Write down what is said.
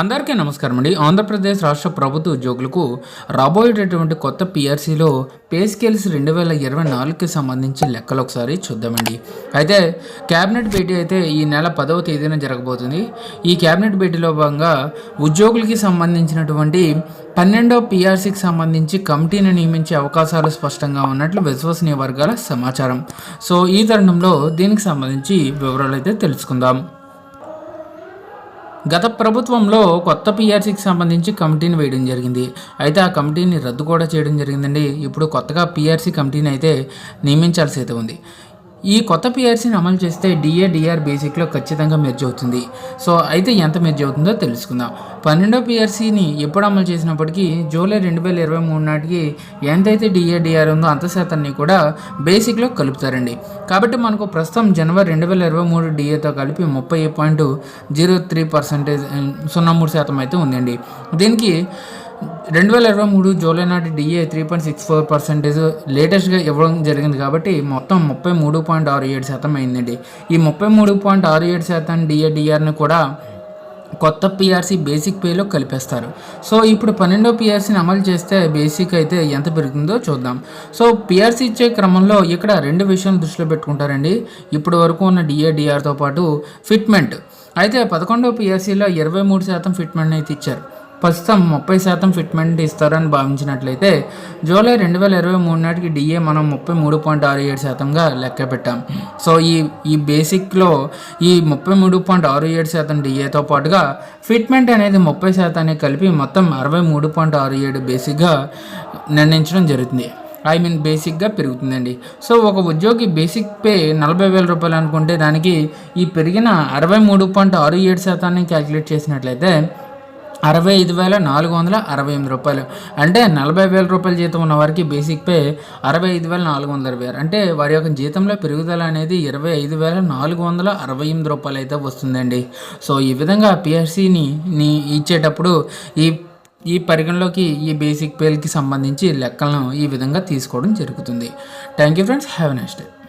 అందరికీ నమస్కారం అండి. ఆంధ్రప్రదేశ్ రాష్ట్ర ప్రభుత్వ ఉద్యోగులకు రాబోయేటటువంటి కొత్త పిఆర్సీలో పే స్కేల్స్ రెండు వేల ఇరవై నాలుగుకి సంబంధించి లెక్కలు ఒకసారి చూద్దామండి. అయితే క్యాబినెట్ భేటీ అయితే ఈ నెల పదవ తేదీన జరగబోతుంది. ఈ క్యాబినెట్ భేటీలో భాగంగా ఉద్యోగులకి సంబంధించినటువంటి పన్నెండవ పిఆర్సీకి సంబంధించి కమిటీని నియమించే అవకాశాలు స్పష్టంగా ఉన్నట్లు విశ్వసనీయ వర్గాల సమాచారం. సో ఈ తరుణంలో దీనికి సంబంధించి వివరాలు అయితే తెలుసుకుందాం. గత ప్రభుత్వంలో కొత్త పిఆర్సీకి సంబంధించి కమిటీని వేయడం జరిగింది. అయితే ఆ కమిటీని రద్దు కూడా చేయడం జరిగిందండి. ఇప్పుడు కొత్తగా పిఆర్సీ కమిటీని అయితే నియమించాల్సి అయితే ఉంది. ఈ కొత్త పిఆర్సీని అమలు చేస్తే డిఏ డిఆర్ బేసిక్లో ఖచ్చితంగా మెర్జ్ అవుతుంది. సో అయితే ఎంత మెర్జ్ అవుతుందో తెలుసుకుందాం. పన్నెండో పిఆర్సీని ఎప్పుడు అమలు చేసినప్పటికీ జూలై రెండు వేల ఇరవై మూడు నాటికి ఎంతైతే డిఏ డిఆర్ ఉందో అంత శాతాన్ని కూడా బేసిక్లో కలుపుతారండి. కాబట్టి మనకు ప్రస్తుతం జనవరి రెండు వేల ఇరవై మూడు డిఏతో కలిపి ముప్పై పాయింట్ జీరో త్రీ పర్సెంటేజ్ సున్నా మూడు శాతం అయితే ఉందండి. దీనికి రెండు వేల ఇరవై మూడు జూలై నాటి DA three point six four percentage లేటెస్ట్గా ఇవ్వడం జరిగింది కాబట్టి మొత్తం ముప్పై మూడు పాయింట్ ఆరు ఏడు శాతం అయిందండి. ఈ ముప్పై మూడు పాయింట్ ఆరు ఏడు శాతం డిఏడిఆర్ని కూడా కొత్త పిఆర్సీ బేసిక్ పేలో కలిపేస్తారు. సో ఇప్పుడు పన్నెండో పిఆర్సీని అమలు చేస్తే బేసిక్ అయితే ఎంత పెరుగుతుందో చూద్దాం. సో పిఆర్సీ ఇచ్చే క్రమంలో ఇక్కడ రెండు విషయాలు దృష్టిలో పెట్టుకుంటారండి. ఇప్పటి వరకు ఉన్న డిఏడిఆర్తో పాటు ఫిట్మెంట్. అయితే పదకొండో పిఆర్సీలో ఇరవై మూడు శాతం ఫిట్మెంట్ అయితే ఇచ్చారు. ప్రస్తుతం ముప్పై శాతం ఫిట్మెంట్ ఇస్తారని భావించినట్లయితే జూలై రెండు వేల ఇరవై మూడు నాటికి డిఏ మనం ముప్పై మూడు పాయింట్ ఆరు ఏడు శాతంగా లెక్క పెట్టాం. సో ఈ ఈ బేసిక్లో ఈ ముప్పై మూడు పాయింట్ ఆరు ఏడు శాతం డిఏతో పాటుగా ఫిట్మెంట్ అనేది ముప్పై శాతాన్ని కలిపి మొత్తం అరవై మూడు పాయింట్ ఆరు ఏడు బేసిక్గా నిర్ణయించడం జరుగుతుంది. ఐ మీన్ బేసిక్గా పెరుగుతుందండి. సో ఒక ఉద్యోగి బేసిక్ పే నలభై వేల రూపాయలు అనుకుంటే దానికి ఈ పెరిగిన అరవై మూడు పాయింట్ ఆరు ఏడు శాతాన్ని క్యాలిక్యులేట్ చేసినట్లయితే అరవై ఐదు వేల నాలుగు వందల అరవై ఎనిమిది రూపాయలు. అంటే నలభై వేల రూపాయల జీతం ఉన్న వారికి బేసిక్ పే అరవై ఐదు వేల నాలుగు వందల అరవై ఆరు. అంటే వారి యొక్క జీతంలో పెరుగుదల అనేది ఇరవై ఐదు వేల నాలుగు వందల అరవై ఎనిమిది రూపాయలు అయితే వస్తుందండి. సో ఈ విధంగా పిఎస్సిని ఇచ్చేటప్పుడు ఈ ఈ పరిగణలోకి ఈ బేసిక్ పేలకి సంబంధించి లెక్కలను ఈ విధంగా తీసుకోవడం జరుగుతుంది. Thank you friends have next day